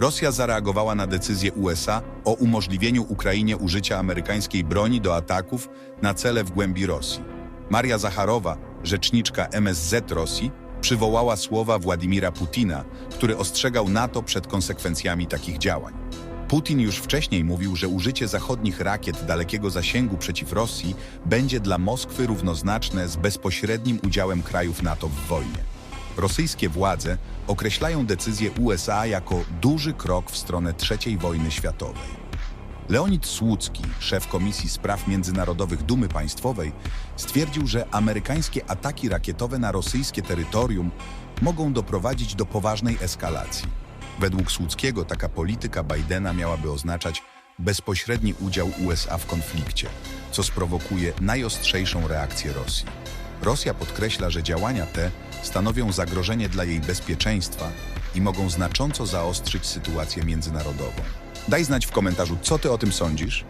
Rosja zareagowała na decyzję USA o umożliwieniu Ukrainie użycia amerykańskiej broni do ataków na cele w głębi Rosji. Maria Zacharowa, rzeczniczka MSZ Rosji, przywołała słowa Władimira Putina, który ostrzegał NATO przed konsekwencjami takich działań. Putin już wcześniej mówił, że użycie zachodnich rakiet dalekiego zasięgu przeciw Rosji będzie dla Moskwy równoznaczne z bezpośrednim udziałem krajów NATO w wojnie. Rosyjskie władze określają decyzję USA jako duży krok w stronę III wojny światowej. Leonid Słucki, szef Komisji Spraw Międzynarodowych Dumy Państwowej, stwierdził, że amerykańskie ataki rakietowe na rosyjskie terytorium mogą doprowadzić do poważnej eskalacji. Według Słuckiego taka polityka Bidena miałaby oznaczać bezpośredni udział USA w konflikcie, co sprowokuje najostrzejszą reakcję Rosji. Rosja podkreśla, że działania te stanowią zagrożenie dla jej bezpieczeństwa i mogą znacząco zaostrzyć sytuację międzynarodową. Daj znać w komentarzu, co ty o tym sądzisz.